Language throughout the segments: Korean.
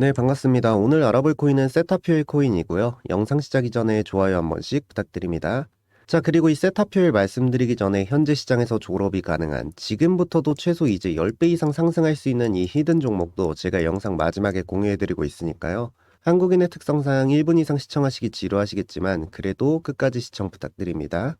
네, 반갑습니다. 오늘 알아볼 코인은 세타퓨엘 코인이고요. 영상 시작이 전에 좋아요 한 번씩 부탁드립니다. 자, 그리고 이 세타퓨엘 말씀드리기 전에 현재 시장에서 졸업이 가능한 지금부터도 최소 이제 10배 이상 상승할 수 있는 이 히든 종목도 제가 영상 마지막에 공유해드리고 있으니까요. 한국인의 특성상 1분 이상 시청하시기 지루하시겠지만 그래도 끝까지 시청 부탁드립니다.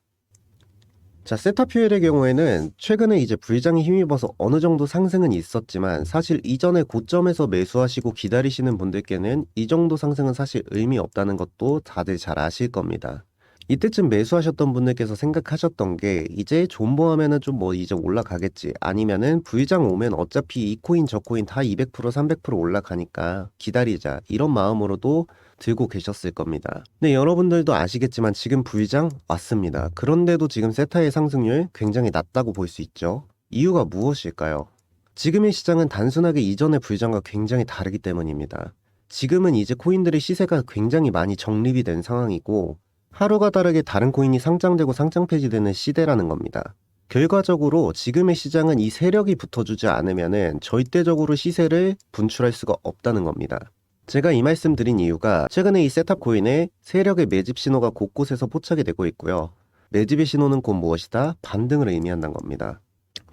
자, 세타퓨엘의 경우에는 최근에 이제 불장이 힘입어서 어느 정도 상승은 있었지만 사실 이전에 고점에서 매수하시고 기다리시는 분들께는 이 정도 상승은 사실 의미 없다는 것도 다들 잘 아실 겁니다. 이때쯤 매수하셨던 분들께서 생각하셨던 게 이제 존버하면은 좀 뭐 이제 올라가겠지 아니면은 불장 오면 어차피 이 코인 저 코인 다 200% 300% 올라가니까 기다리자 이런 마음으로도 들고 계셨을 겁니다. 네, 여러분들도 아시겠지만 지금 불장 왔습니다. 그런데도 지금 세타의 상승률 굉장히 낮다고 볼 수 있죠. 이유가 무엇일까요? 지금의 시장은 단순하게 이전의 불장과 굉장히 다르기 때문입니다. 지금은 이제 코인들의 시세가 굉장히 많이 정립이 된 상황이고 하루가 다르게 다른 코인이 상장되고 상장 폐지되는 시대라는 겁니다. 결과적으로 지금의 시장은 이 세력이 붙어주지 않으면은 절대적으로 시세를 분출할 수가 없다는 겁니다. 제가 이 말씀 드린 이유가 최근에 이 세탑 코인의 세력의 매집 신호가 곳곳에서 포착이 되고 있고요. 매집의 신호는 곧 무엇이다? 반등을 의미한다는 겁니다.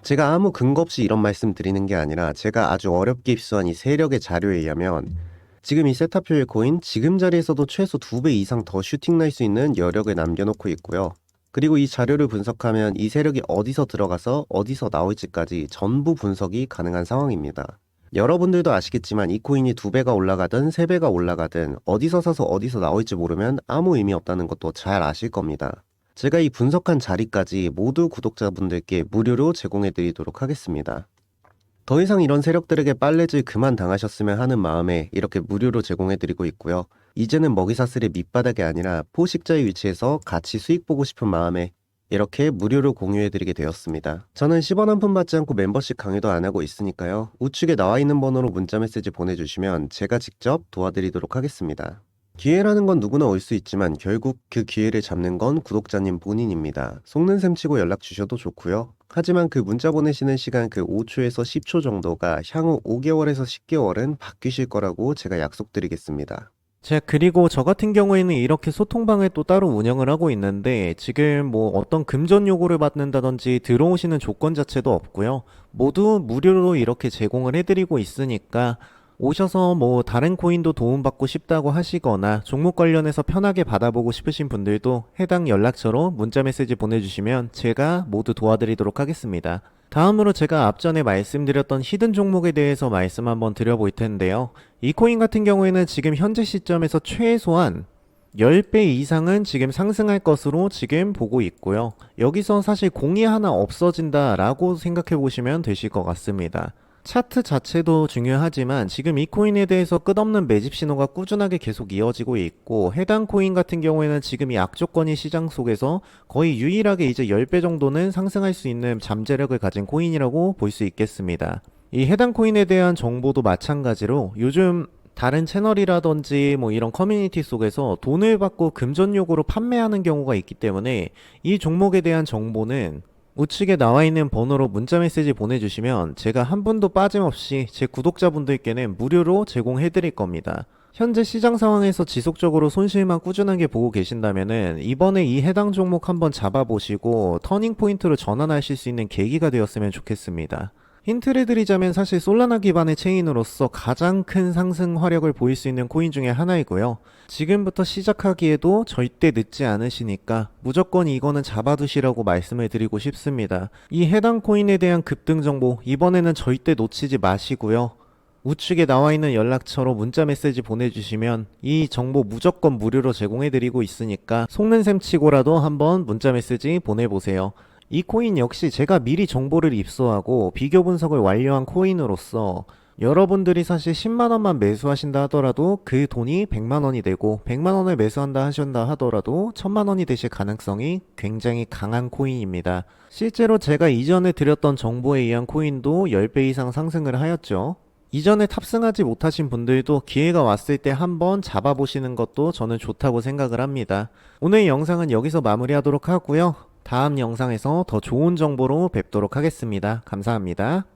제가 아무 근거 없이 이런 말씀 드리는 게 아니라 제가 아주 어렵게 입수한 이 세력의 자료에 의하면 지금 이 세타표의 코인 지금 자리에서도 최소 2배 이상 더 슈팅 날 수 있는 여력을 남겨놓고 있고요. 그리고 이 자료를 분석하면 이 세력이 어디서 들어가서 어디서 나올지까지 전부 분석이 가능한 상황입니다. 여러분들도 아시겠지만 이 코인이 2배가 올라가든 3배가 올라가든 어디서 사서 어디서 나올지 모르면 아무 의미 없다는 것도 잘 아실 겁니다. 제가 이 분석한 자리까지 모두 구독자분들께 무료로 제공해 드리도록 하겠습니다. 더 이상 이런 세력들에게 빨래질 그만 당하셨으면 하는 마음에 이렇게 무료로 제공해 드리고 있고요. 이제는 먹이 사슬의 밑바닥이 아니라 포식자의 위치에서 같이 수익 보고 싶은 마음에 이렇게 무료로 공유해 드리게 되었습니다. 저는 10원 한 푼 받지 않고 멤버십 강의도 안 하고 있으니까요. 우측에 나와 있는 번호로 문자 메시지 보내주시면 제가 직접 도와드리도록 하겠습니다. 기회라는 건 누구나 올 수 있지만 결국 그 기회를 잡는 건 구독자님 본인입니다. 속는 셈 치고 연락 주셔도 좋고요. 하지만 그 문자 보내시는 시간 그 5초에서 10초 정도가 향후 5개월에서 10개월은 바뀌실 거라고 제가 약속드리겠습니다. 자, 그리고 저 같은 경우에는 이렇게 소통방을 또 따로 운영을 하고 있는데 지금 뭐 어떤 금전 요구를 받는다든지 들어오시는 조건 자체도 없고요. 모두 무료로 이렇게 제공을 해드리고 있으니까 오셔서 뭐 다른 코인도 도움받고 싶다고 하시거나 종목 관련해서 편하게 받아보고 싶으신 분들도 해당 연락처로 문자 메시지 보내주시면 제가 모두 도와드리도록 하겠습니다. 다음으로 제가 앞전에 말씀드렸던 히든 종목에 대해서 말씀 한번 드려볼 텐데요. 이 코인 같은 경우에는 지금 현재 시점에서 최소한 10배 이상은 지금 상승할 것으로 지금 보고 있고요. 여기서 사실 공이 하나 없어진다라고 생각해 보시면 되실 것 같습니다. 차트 자체도 중요하지만 지금 이 코인에 대해서 끝없는 매집 신호가 꾸준하게 계속 이어지고 있고 해당 코인 같은 경우에는 지금 이 악조건이 시장 속에서 거의 유일하게 이제 10배 정도는 상승할 수 있는 잠재력을 가진 코인이라고 볼 수 있겠습니다. 이 해당 코인에 대한 정보도 마찬가지로 요즘 다른 채널이라든지 뭐 이런 커뮤니티 속에서 돈을 받고 금전용으로 판매하는 경우가 있기 때문에 이 종목에 대한 정보는 우측에 나와 있는 번호로 문자 메시지 보내주시면 제가 한 분도 빠짐없이 제 구독자분들께는 무료로 제공해 드릴 겁니다. 현재 시장 상황에서 지속적으로 손실만 꾸준하게 보고 계신다면은 이번에 이 해당 종목 한번 잡아보시고 터닝 포인트로 전환하실 수 있는 계기가 되었으면 좋겠습니다. 힌트를 드리자면 사실 솔라나 기반의 체인으로서 가장 큰 상승 화력을 보일 수 있는 코인 중에 하나이고요. 지금부터 시작하기에도 절대 늦지 않으시니까 무조건 이거는 잡아두시라고 말씀을 드리고 싶습니다. 이 해당 코인에 대한 급등 정보 이번에는 절대 놓치지 마시고요. 우측에 나와 있는 연락처로 문자 메시지 보내주시면 이 정보 무조건 무료로 제공해드리고 있으니까 속는 셈 치고라도 한번 문자 메시지 보내보세요. 이 코인 역시 제가 미리 정보를 입수하고 비교 분석을 완료한 코인으로서 여러분들이 사실 10만원만 매수하신다 하더라도 그 돈이 100만원이 되고 100만원을 매수한다 하신다 하더라도 1000만원이 되실 가능성이 굉장히 강한 코인입니다. 실제로 제가 이전에 드렸던 정보에 의한 코인도 10배 이상 상승을 하였죠. 이전에 탑승하지 못하신 분들도 기회가 왔을 때 한번 잡아보시는 것도 저는 좋다고 생각을 합니다. 오늘 영상은 여기서 마무리하도록 하고요. 다음 영상에서 더 좋은 정보로 뵙도록 하겠습니다. 감사합니다.